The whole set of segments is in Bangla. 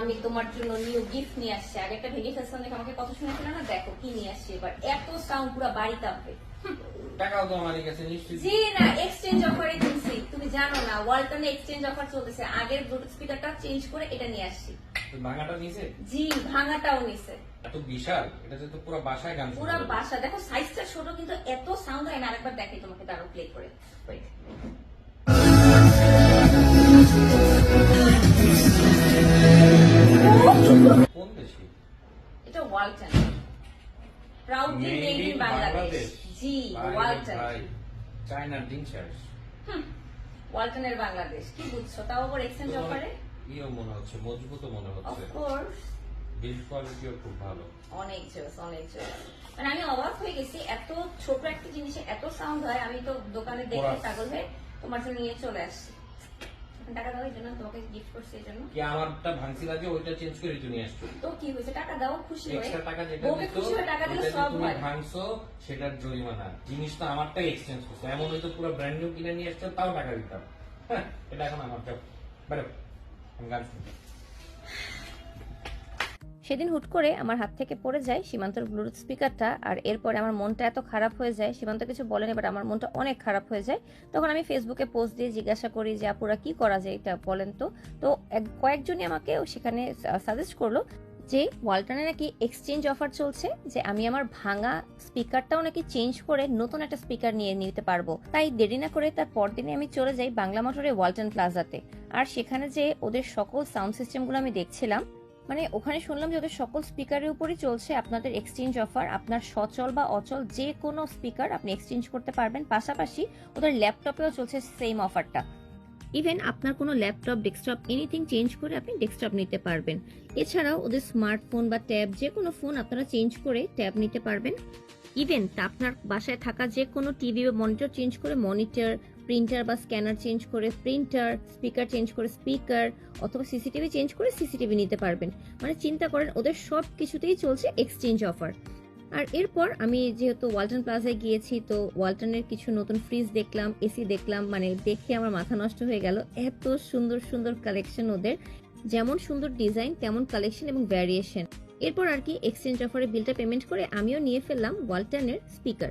আমি তোমার জন্য নিউ গিফট নিয়ে আসছি। আগে একটা ভেঙে ফেলছিলাম দেখে আমাকে কথা শুনেছিল না? দেখো কি নিয়ে আসছি এবার। এত সাউন্ড পুরো বাড়ি কাঁপবে টাকাও তো আমার কাছে নিশ্চয়ই জি না এক্সচেঞ্জ অফারে কিনছি তুমি জানো না ওয়ালটনে এক্সচেঞ্জ অফার চলতেছে। আগের ব্লুটুথ স্পিকারটা চেঞ্জ করে এটা নিয়ে আসছি। ভাঙাটা নিছে জি ভাঙাটাও নিছে এত বিশাল? এটা তো পুরো বাসায় গান পুরা বাসা। দেখো সাইজটা ছোট কিন্তু এত সাউন্ড হয় না। আরেকবার দেখাই তোমাকে তারও প্লে করে। Walton proudly Made made in Bangladesh. জি ওয়ালটন ভাই চায়নার ডিং চার্জ ওয়ালটনের বাংলাদেশ। কি বুঝছ? তাও আবার এক্সচেঞ্জ অফারে ইও মনে হচ্ছে মজবুত মনে হচ্ছে। অফকোর্স বিল্ড কোয়ালিটিও খুব ভালো। অনেক জোস অনেক জোস মানে আমি অবাক হয়ে গেছি এত ছোট একটা জিনিসে এত সাউন্ড হয় আমি তো দোকানে দেখে পাগল হয়ে তোমার জন্য নিয়ে চলে আসছি। টাকা দাও এই জন্য তোমাকে গিফট করছি এই জন্য। কি আমারটা ভাঙছিল যে ওইটা চেঞ্জ করে তুই আসছো? তো কি হয়েছে? টাকা দাও খুশি হয়ে। এক্সট্রা টাকা যেটা বউকে খুশি হয়ে টাকা দিলে সব তুমি ভাঙছো সেটার জরিমানা। জিনিস তো আমারটাই এক্সচেঞ্জ করছে। এমন হয়তো পুরো ব্র্যান্ড নিউ কিনে নিয়ে আসছো তাও টাকা দিতাম। হ্যাঁ, এটা এখন আমার যাও বেরো আমি গান শুনব সেদিন হুট করে আমার হাত থেকে পড়ে যায় সীমান্তর ব্লুটুথ স্পিকারটা আর এরপরে আমার মনটা এত খারাপ হয়ে যায়, সীমান্ত কিছু বলেনি বাট আমার মনটা অনেক খারাপ হয়ে যায়। তখন আমি ফেসবুকে পোস্ট দিয়ে জিজ্ঞাসা করি যে, আপুরা কি করা যায় এটা বলেন তো? তো কয়েকজনই আমাকে সেখানে সাজেস্ট করল যে ওয়ালটনে নাকি এক্সচেঞ্জ অফার চলছে, যে আমি আমার ভাঙা স্পিকারটাও নাকি চেঞ্জ করে নতুন একটা স্পিকার নিয়ে নিতে পারব। তাই দেরি না করে তার পরদিনে আমি চলে যাই বাংলা মোটরে ওয়ালটন প্লাজাতে আর সেখানে যে ওদের সকল সাউন্ড সিস্টেমগুলো আমি দেখছিলাম মানে ওখানে শুনলাম যে ওদের সকল স্পিকারের উপরই চলছে আপনাদের এক্সচেঞ্জ অফার আপনার সচল বা অচল যে কোনো স্পিকার আপনি এক্সচেঞ্জ করতে পারবেন। পাশাপাশি ওদের ল্যাপটপেও চলছে সেম অফারটা ইভেন আপনার কোনো ল্যাপটপ ডেস্কটপ এনিথিং চেঞ্জ করে আপনি ডেস্কটপ নিতে পারবেন। এছাড়াও ওদের স্মার্টফোন বা ট্যাব যে কোনো ফোন আপনারা চেঞ্জ করে ট্যাব নিতে পারবেন। ইভেন আপনার বাসায় থাকা যে কোনো টিভি বা মনিটর চেঞ্জ করে মনিটর প্রিন্টার বা স্ক্যানার চেঞ্জ করে প্রিন্টার স্পিকার চেঞ্জ করে স্পিকার অথবা সিসিটিভি চেঞ্জ করে সিসিটিভি নিতে পারবেন। মানে চিন্তা করেন, ওদের সব কিছুতেই চলছে এক্সচেঞ্জ অফার আর এরপর আমি যেহেতু ওয়ালটন প্লাজায় গিয়েছি, তো ওয়ালটনের কিছু নতুন ফ্রিজ দেখলাম এসি দেখলাম মানে দেখে আমার মাথা নষ্ট হয়ে গেল। এত সুন্দর সুন্দর কালেকশন ওদের। যেমন সুন্দর ডিজাইন তেমন কালেকশন এবং ভ্যারিয়েশন এরপর আর কি এক্সচেঞ্জ অফারে বিলটা পেমেন্ট করে আমিও নিয়ে ফেললাম ওয়ালটনের স্পিকার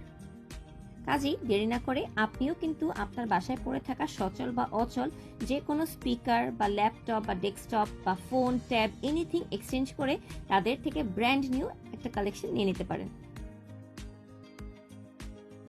কাজেই দেরি না করে আপনিও কিন্তু আপনার বাসায় পড়ে থাকা সচল বা অচল যে কোনো স্পিকার বা ল্যাপটপ বা ডেস্কটপ বা ফোন, ট্যাব এনিথিং এক্সচেঞ্জ করে তাদের থেকে ব্র্যান্ড নিউ একটা কালেকশন নিয়ে নিতে পারেন।